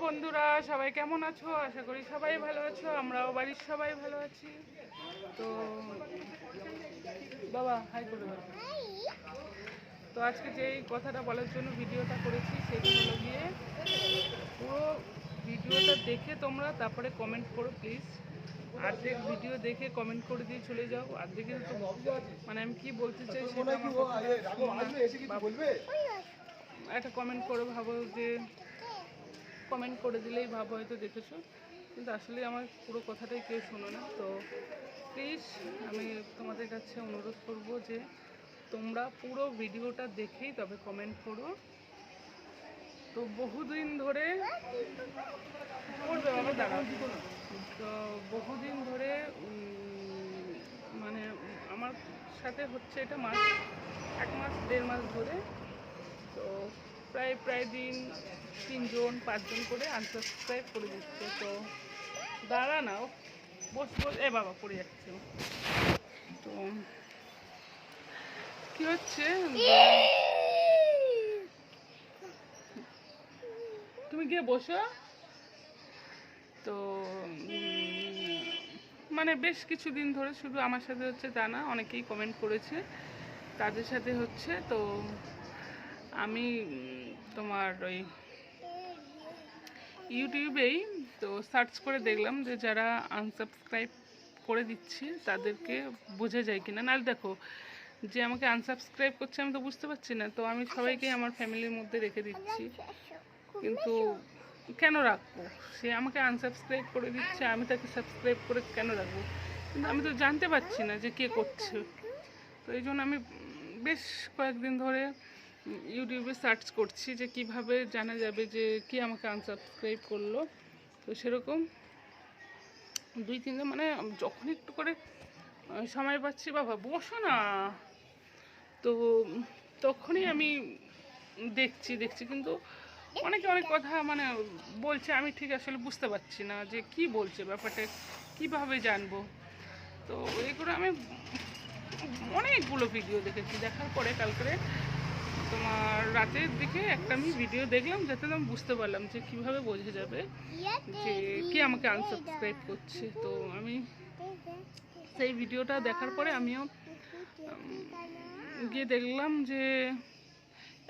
বন্ধুরা সবাই কেমন আছো? আশা করি সবাই ভালো আছো আমরাও বাড়ির সবাই ভালো আছি। তো বাবা হাই করে দাও। তো আজকে যেই কথাটা বলার জন্য ভিডিওটা করেছি সেটা হলো গিয়ে পুরো ভিডিওটা দেখে তোমরা তারপরে কমেন্ট করো প্লিজ অর্ধেক ভিডিও দেখে কমেন্ট করে দিয়ে চলে যাও। অর্ধেকের তো মানে আমি কি বলতে চাই সেটা আমার একটা কমেন্ট করে ভাবো যে কমেন্ট করে দিলেই ভাব হয়তো দেখেছ। কিন্তু আসলে আমার পুরো কথাটাই কেউ শোনো না। তো প্লিজ আমি তোমাদের কাছে অনুরোধ করব যে তোমরা পুরো ভিডিওটা দেখেই তবে কমেন্ট করো। তো বহুদিন ধরে তো বহুদিন ধরে মানে আমার সাথে হচ্ছে এটা মাস, এক মাস, দেড় মাস ধরে। তো প্রায় প্রায় দিন তিনজন, পাঁচজন করে আনসাবস্ক্রাইব করে দিচ্ছে। তো দাঁড়া নাও বস বস, এ বাবা, পড়ে যাচ্ছে। তো কি হচ্ছে? তুমি গিয়ে বসো। তো মানে বেশ কিছুদিন ধরে শুধু আমার সাথে হচ্ছে তা না, অনেকেই কমেন্ট করেছে। তাদের সাথে হচ্ছে, তো আমি তোমার ওই ইউটিউবেই তো সার্চ করে দেখলাম যে যারা আনসাবস্ক্রাইব করে দিচ্ছে, তাদেরকে বোঝা যায় কিনা। নাহলে দেখো, যে আমাকে আনসাবস্ক্রাইব করছে আমি তো বুঝতে পারছি না। তো আমি সবাইকে আমার ফ্যামিলির মধ্যে রেখে দিচ্ছি। কিন্তু কেন রাখব? সে আমাকে আনসাবস্ক্রাইব করে দিচ্ছে, আমি তাকে সাবস্ক্রাইব করে কেন রাখব? কিন্তু আমি তো জানতে পারছি না যে কে করছে। তো এই জন্য আমি বেশ কয়েকদিন ধরে ইউটিউবে সার্চ করছি যে কীভাবে জানা যাবে যে কে আমাকে আনসাবস্ক্রাইব করল। তো সেরকম দুই তিনজন মানে যখন একটু করে সময় পাচ্ছি, বাবা, বসো না। তো তখনই আমি দেখছি দেখছি কিন্তু অনেকে অনেক কথা মানে বলছে, আমি ঠিক আসলে বুঝতে পারছি না যে কি বলছে ব্যাপারটা, কীভাবে জানব। তো এগুলো আমি অনেকগুলো ভিডিও দেখেছি। দেখার পরে কালকে তোমার রাতের দিকে একটা আমি ভিডিও দেখলাম, যাতে আমি বুঝতে পারলাম যে কীভাবে বোঝা যাবে যে কে আমাকে আনসাবস্ক্রাইব করছে। তো আমি সেই ভিডিওটা দেখার পরে আমিও গিয়ে দেখলাম যে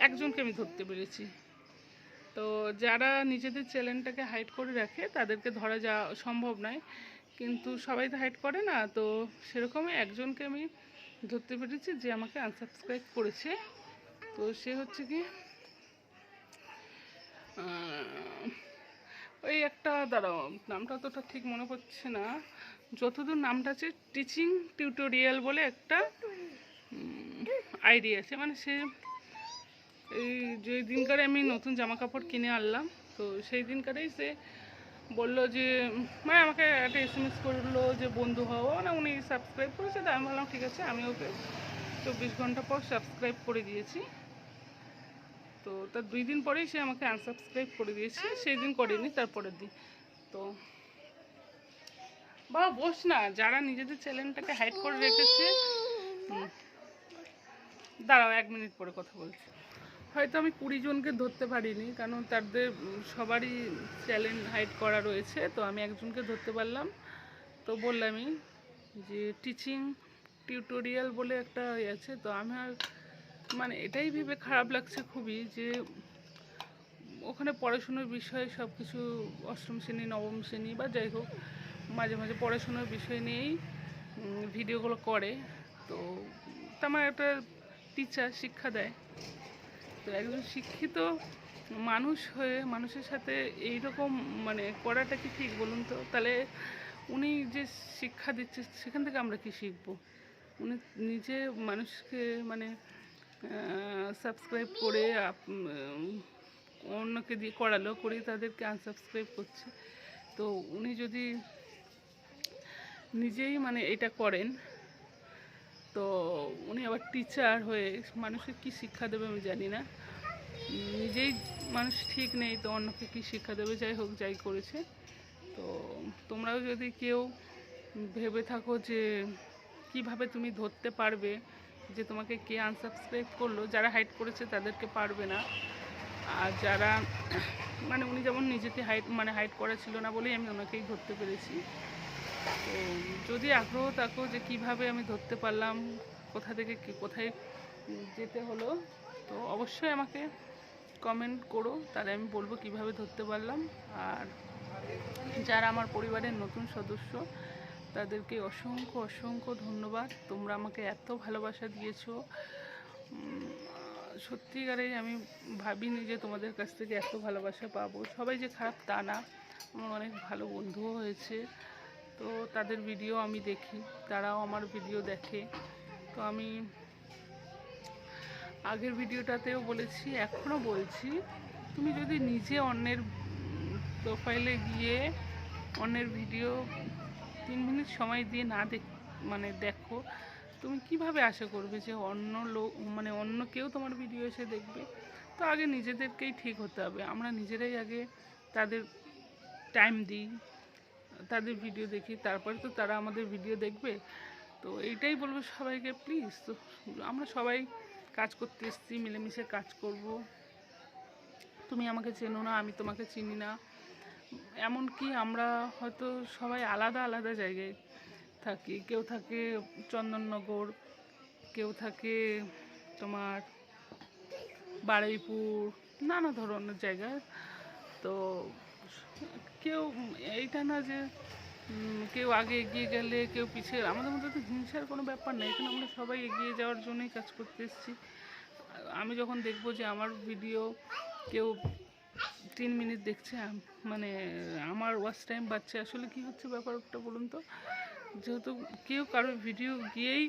একজনকে আমি ধরতে পেরেছি। তো যারা নিজেদের চ্যানেলটাকে হাইড করে রাখে, তাদেরকে ধরা যা সম্ভব নয়। কিন্তু সবাই তো হাইড করে না, তো সেরকমই একজনকে আমি ধরতে পেরেছি যে আমাকে আনসাবস্ক্রাইব করেছে। তো সে হচ্ছে কি ওই একটা, দাঁড়াও, নামটা তোটা ঠিক মনে পড়ছে না। যতদূর নামটা আছে টিচিং টিউটোরিয়াল বলে একটা আইডিয়া আছে। মানে সে, এই যে দিনকারে আমি নতুন জামা কাপড় কিনে আনলাম, তো সেই দিনকারেই সে বলল যে মানে আমাকে একটা এস এম এস করল যে, বন্ধু হও। মানে উনি সাবস্ক্রাইব করেছে, তো আমি বললাম, ঠিক আছে আমি ওকে চব্বিশ ঘণ্টা পর সাবস্ক্রাইব করে দিয়েছি। তো তার দুই দিন পরেই সে আমাকে আনসাবস্ক্রাইব করে দিয়েছে, সেই দিন করেনি, তারপরের দিন। তো বা বস না, যারা নিজেদের চ্যানেলটাকে হাইড করে রেখেছে। দাঁড়াও, এক মিনিট পরে কথা বলছি। হয়তো আমি কুড়ি জনকে ধরতে পারিনি, কারণ তাদের সবারই চ্যালেঞ্জ হাইড করা রয়েছে, তো আমি একজনকে ধরতে পারলাম। তো বললামই যে টিচিং টিউটোরিয়াল বলে একটা ইয়ে আছে, তো আমার মানে এটাই ভেবে খারাপ লাগছে খুবই যে ওখানে পড়াশোনার বিষয়ে সব কিছু অষ্টম শ্রেণি, নবম শ্রেণি বা যাই হোক, মাঝে মাঝে পড়াশোনার বিষয় নিয়েই ভিডিওগুলো করে। তো তেমন একটা টিচার শিক্ষা দেয়। তো একজন শিক্ষিত মানুষ হয়ে মানুষের সাথে এই রকম মানে করাটা কি ঠিক বলুন তো? তাহলে উনি যে শিক্ষা দিচ্ছে, সেখান থেকে আমরা কি শিখব? উনি নিজে মানুষকে মানে সাবস্ক্রাইব করে অন্যকে দিয়ে করালো করে তাদেরকে আনসাবস্ক্রাইব করছে। তো উনি যদি নিজেই মানে এটা করেন, তো উনি আবার টিচার হয়ে মানুষকে কি শিক্ষা দেবে আমি জানি না। নিজেই মানুষ ঠিক নেই, তো অন্যকে কি শিক্ষা দেবে, যাই হোক, যাই করেছে। তো তোমরাও যদি কেউ ভেবে থাকো যে কীভাবে তুমি ধরতে পারবে যে তোমাকে কে আনসাবস্ক্রাইব করল, যারা হাইড করেছে তাদেরকে পারবে না। আর যারা মানে উনি যেমন নিজেকে হাইট মানে হাইট করা ছিল না বলেই আমি ওনাকেই ধরতে পেরেছি। তো যদি আগ্রহ থাকো যে কীভাবে আমি ধরতে পারলাম, কোথা থেকে কোথায় যেতে হলো, তো অবশ্যই আমাকে কমেন্ট করো, তাহলে আমি বলব কীভাবে ধরতে পারলাম। আর যারা আমার পরিবারের নতুন সদস্য তাদেরকে অসংখ্য অসংখ্য ধন্যবাদ। তোমরা আমাকে এত ভালোবাসা দিয়েছ। উম, সত্যিকারেই আমি ভাবিনি যে তোমাদের কাছ থেকে এত ভালোবাসা পাবো। সবাই যে খারাপ তা না। আমার অনেক ভালো বন্ধুও হয়েছে। তো তাদের ভিডিও আমি দেখি। তারাও আমার ভিডিও দেখে। তো আমি আগের ভিডিওটাতেও বলেছি এখনও বলছি তুমি যদি নিজে অন্যের প্রোফাইলে গিয়ে অন্যের ভিডিও তিন মিনিট সময় দিয়ে না দেখ মানে দেখো। তুমি কীভাবে আশা করবে যে অন্য লোক মানে অন্য কেউ তোমার ভিডিও এসে দেখবে? তো আগে নিজেদেরকেই ঠিক হতে হবে। আমরা নিজেরাই আগে তাদের টাইম দিই, তাদের ভিডিও দেখি, তারপরে তো তারা আমাদের ভিডিও দেখবে। তো এইটাই বলব সবাইকে প্লিজ তো আমরা সবাই কাজ করতে এসেছি, মিলেমিশে কাজ করব। তুমি আমাকে চেনো না, আমি তোমাকে চিনি না। এমনকি আমরা হয়তো সবাই আলাদা আলাদা জায়গায় থাকি। কেউ থাকে চন্দননগর, কেউ থাকে তোমার বারুইপুর, নানা ধরনের জায়গায় তো কেউ এইটা না যে কেউ আগে এগিয়ে গেলে, কেউ পিছিয়ে আমাদের মধ্যে তো হিংসার কোনো ব্যাপার নেই। এখানে আমরা সবাই এগিয়ে যাওয়ার জন্যই কাজ করতে এসেছি। আমি যখন দেখব যে আমার ভিডিও কেউ তিন মিনিট দেখছে মানে আমার ওয়াচ টাইম বাড়ছে। আসলে কি হচ্ছে ব্যাপারটা বলুন তো? যেহেতু কেউ কারোর ভিডিও গিয়েই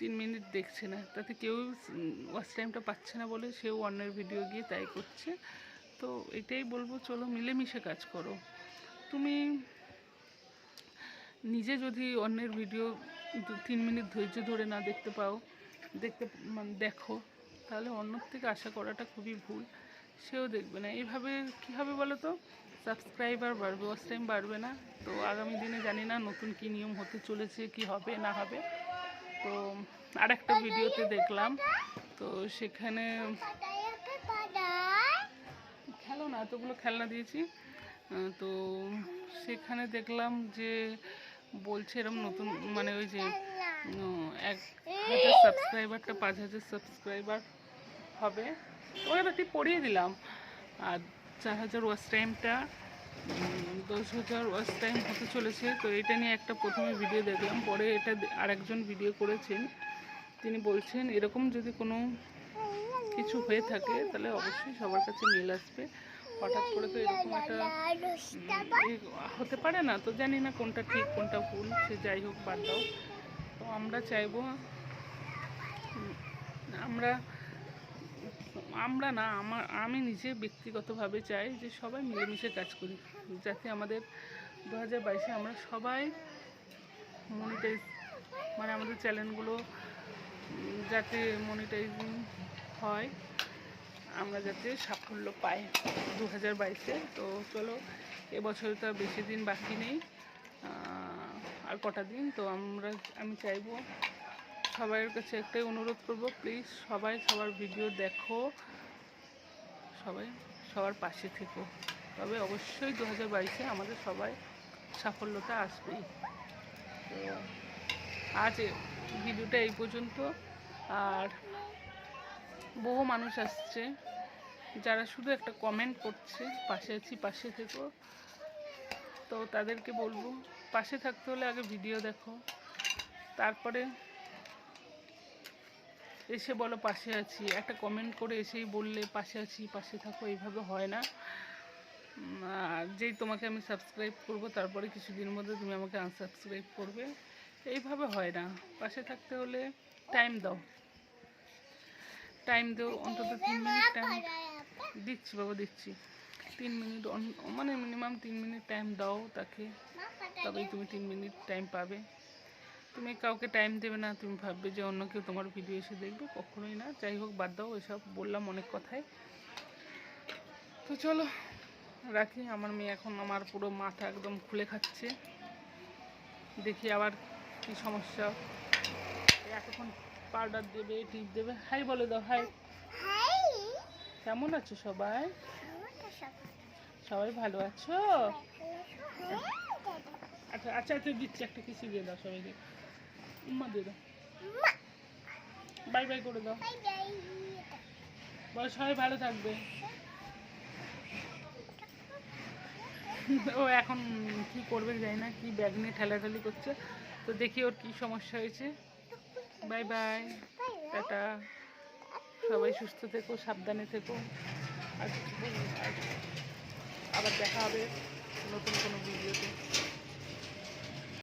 তিন মিনিট দেখছে না, তাতে কেউ ওয়াচ টাইমটা পাচ্ছে না বলে সেও অন্যের ভিডিও গিয়ে তাই করছে। তো এটাই বলব, চলো মিলেমিশে কাজ করো। তুমি নিজে যদি অন্যের ভিডিও তিন মিনিট ধৈর্য ধরে না দেখতে পাও, দেখতে মানে দেখো, তাহলে অন্যর থেকে আশা করাটা খুবই ভুল। সেও দেখবে না। এইভাবে কী হবে বলো তো সাবস্ক্রাইবার বাড়বে ওয়াচ টাইম বাড়বে না। তো আগামী দিনে জানি না নতুন কী নিয়ম হতে চলেছে, কি হবে, না হবে। তো আর একটা ভিডিওতে দেখলাম। তো সেখানে খেলো না, এতগুলো খেলনা দিয়েছি। তো সেখানে দেখলাম যে বলছে এরম নতুন মানে ওই যে এক হাজার সাবস্ক্রাইবারটা পাঁচ হাজার সাবস্ক্রাইবার হবে। ওরা একটি পড়িয়ে দিলাম। আর চার হাজার ওয়াচ টাইমটা দশ হাজার ওয়াচ টাইম হতে চলেছে। তো এটা নিয়ে একটা প্রথমে ভিডিও দেখলাম। পরে এটা আরেকজন ভিডিও করেছেন। তিনি বলছেন, এরকম যদি কোনো কিছু হয়ে থাকে, তাহলে অবশ্যই সবার কাছে মেল আসবে। হঠাৎ করে তো এরকম একটা হতে পারে না। তো জানি না কোনটা ঠিক, কোনটা ভুল। সে যাই হোক, বাদ দাও। তো আমরা চাইব আমরা আমরা না, আমার, আমি নিজে ব্যক্তিগতভাবে চাই যে সবাই মিলেমিশে কাজ করি, যাতে আমাদের দু হাজার বাইশে আমরা সবাই মনিটাইজ মানে আমাদের চ্যানেলগুলো যাতে মনিটাইজিং হয়, আমরা যাতে সাফল্য পাই দু হাজার বাইশে। তো চলো এবছর তো বেশি দিন বাকি নেই আর কটা দিন, তো আমরা, আমি চাইব সবার কাছে একটাই অনুরোধ করব প্লিজ সবাই সবার ভিডিও দেখো, সবাই সবার পাশে থেকো। তবে অবশ্যই দু হাজার বাইশে আমাদের সবাই সাফল্যতা আসবেই। তো আজ ভিডিওটা এই পর্যন্ত। আর বহু মানুষ আসছে, যারা শুধু একটা কমেন্ট করছে, পাশে আছি, পাশে থেকো। তো তাদেরকে বলব, পাশে থাকতে হলে আগে ভিডিও দেখো। তারপরে এসে বলো পাশে আছি। একটা কমেন্ট করে এসেই বললে পাশে আছি পাশে থাকো। এইভাবে হয় না। আর যেই তোমাকে আমি সাবস্ক্রাইব করব তারপরে কিছুদিনের মধ্যে তুমি আমাকে আনসাবস্ক্রাইব করবে। এইভাবে হয় না। পাশে থাকতে হলে টাইম দাও। টাইম দাও অন্তত তিন মিনিট টাইম দিচ্ছি বাবা দিচ্ছি। তিন মিনিট মানে মিনিমাম তিন মিনিট টাইম দাও তাকে। তবেই তুমি তিন মিনিট টাইম পাবে। তুমি কাউকে টাইম দেবে না তুমি ভাববে যে অন্য কেউ তোমার ভিডিও এসে দেখবে কখনোই না। যাই হোক বাদ দাও এসব বললাম অনেক কথাই তো চলো রাখি। আমার মেয়ে এখন আমার পুরো মাথা একদম খুলে খাচ্ছে। দেখি আবার কি সমস্যা। এতক্ষণ পাউডার দেবে টিপ দেবে। হাই বলে দাও হাই কেমন আছো সবাই? সবাই ভালো আছো? আচ্ছা আচ্ছা আচ্ছা দিচ্ছি একটা কিছু দিয়ে দাও সবাইকে। উম্মা দিয়ে দাও। বাই বাই করে দাও। বলো সবাই ভালো থাকবে। ও এখন কি করবে জানি না কি ব্যাগ নিয়ে ঠেলাঠালি করছে। তো দেখি ওর কি সমস্যা হয়েছে। Bye bye. টাটা। সবাই সুস্থ থেকো সাবধানে থেকো। আর আবার দেখা হবে নতুন কোনো ভিডিওতে।